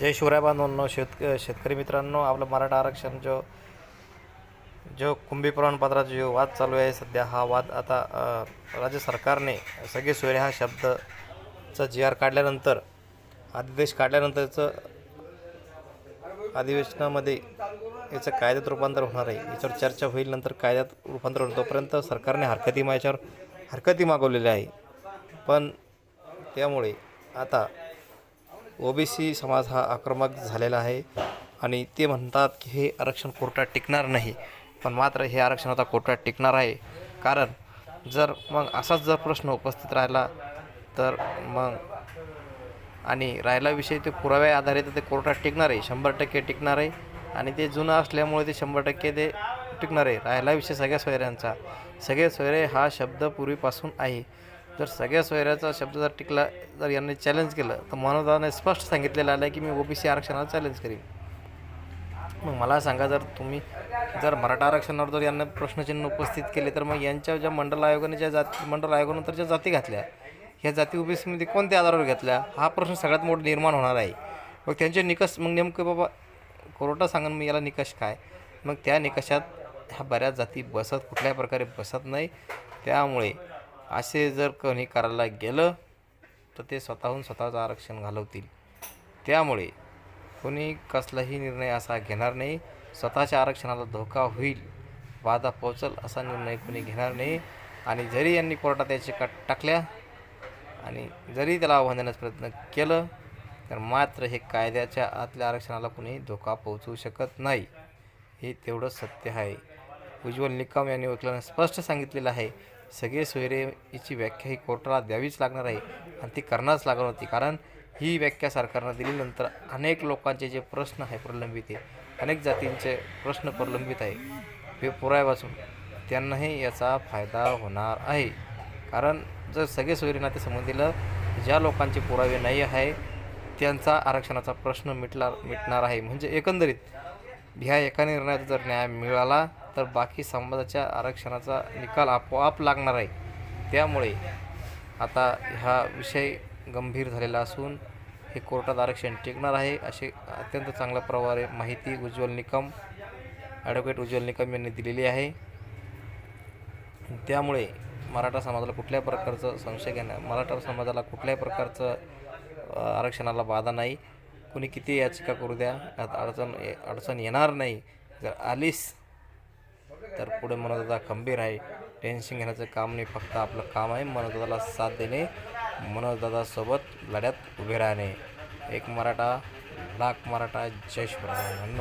जय शिवराय बांधवांनो शेतक शेतकरी मित्रांनो आपलं मराठा आरक्षण जो जो कुंभी प्रमाणपत्राचा जो वाद चालू आहे सध्या हा वाद आता राज्य सरकारने सगळे सोयरे हा शब्दचा जी आर काढल्यानंतर आदेश काढल्यानंतरचं अधिवेशनामध्ये याचं कायद्यात रूपांतर होणार आहे. याच्यावर चर्चा होईल नंतर कायद्यात रूपांतर होईल. तोपर्यंत सरकारने हरकती माझ्यावर याच्यावर हरकती मागवलेल्या आहे. पण त्यामुळे आता ओबीसी समाज हा आक्रमक झालेला आहे आणि ते म्हणतात की हे आरक्षण कोर्टात टिकणार नाही पण मात्र हे आरक्षण आता कोर्टात टिकणार आहे. कारण जर मग असाच जर प्रश्न उपस्थित राहिला तर मग आणि राहिला विषय ते पुराव्या आधारित ते कोर्टात टिकणार आहे शंभर टक्के टिकणार आहे आणि ते जुनं असल्यामुळे ते शंभर टक्के ते टिकणार आहे. राहिला विषय सगळ्या सोयऱ्यांचा. सगळे सोयरे हा शब्द पूर्वीपासून आहे. जर सगळ्या सोयऱ्याचा शब्द जर टिकला जर यांनी चॅलेंज केलं तर मनोदाने स्पष्ट सांगितलेलं आलं आहे की मी ओबीसी आरक्षणाला चॅलेंज करीन. मग मला सांगा जर तुम्ही जर मराठा आरक्षणावर जर यांना प्रश्नचिन्ह उपस्थित केले तर मग यांच्या ज्या मंडल आयोगाने ज्या जाती मंडल आयोगानंतर ज्या जाती घातल्या ह्या जाती ओबीसीमध्ये कोणत्या आधारावर घेतल्या हा प्रश्न सगळ्यात मोठा निर्माण होणार आहे. मग त्यांचे निकष मग नेमकं बाबा कोरोटा सांगा मग याला निकष काय? मग त्या निकषात ह्या बऱ्याच जाती बसत कुठल्याही प्रकारे बसत नाही. त्यामुळे असे जर कोणी करायला गेलं तर ते स्वतःहून स्वतःचं आरक्षण घालवतील. त्यामुळे कोणी कसलाही निर्णय असा घेणार नाही. स्वतःच्या आरक्षणाला धोका होईल बाधा पोचल असा निर्णय कोणी घेणार नाही. आणि जरी यांनी कोर्टात याची कट टाकल्या आणि जरी त्याला आव्हान देण्याचा प्रयत्न केलं तर मात्र हे कायद्याच्या आतल्या आरक्षणाला कोणी धोका पोहोचवू शकत नाही. हे तेवढं सत्य आहे. उज्ज्वल निकम यांनी वकिलांना स्पष्ट सांगितलेलं आहे सगळे सोयरे याची व्याख्या ही कोर्टाला द्यावीच लागणार आहे आणि ती करणारच लागणार होती. कारण ही व्याख्या सरकारनं दिल्यानंतर अनेक लोकांचे जे प्रश्न आहे प्रलंबित आहे अनेक जातींचे प्रश्न प्रलंबित आहे हे पुराव्यापासून त्यांनाही याचा फायदा होणार आहे. कारण जर सगळे सोयरे नाते संबंधीला ज्या लोकांचे पुरावे नाही आहे त्यांचा आरक्षणाचा प्रश्न मिटला मिटणार आहे. म्हणजे एकंदरीत ह्या एका निर्णयाचा जर न्याय मिळाला तर बाकी समाजाच्या आरक्षणाचा निकाल आपोआप लागणार आहे. त्यामुळे आता हा विषय गंभीर झालेला असून हे कोर्टात आरक्षण टिकणार आहे अशी अत्यंत चांगल्या प्रकारे माहिती उज्ज्वल निकम ॲडव्होकेट उज्ज्वल निकम यांनी दिलेली आहे. त्यामुळे मराठा समाजाला कुठल्याही प्रकारचं संशय घेणं मराठा समाजाला कुठल्याही प्रकारचं आरक्षणाला बाधा नाही. कुणी किती याचिका करू द्या यात अडचण अडचण येणार नाही. जर आलीस तर पुढे मनोदादा खंबीर आहे. टेन्शन घेण्याचं काम नाही फक्त आपलं काम आहे. मनोदादाला साथ देणे मनोजदादासोबत लढ्यात उभे राहणे. एक मराठा लाख मराठा जय शिवराय. म्हणून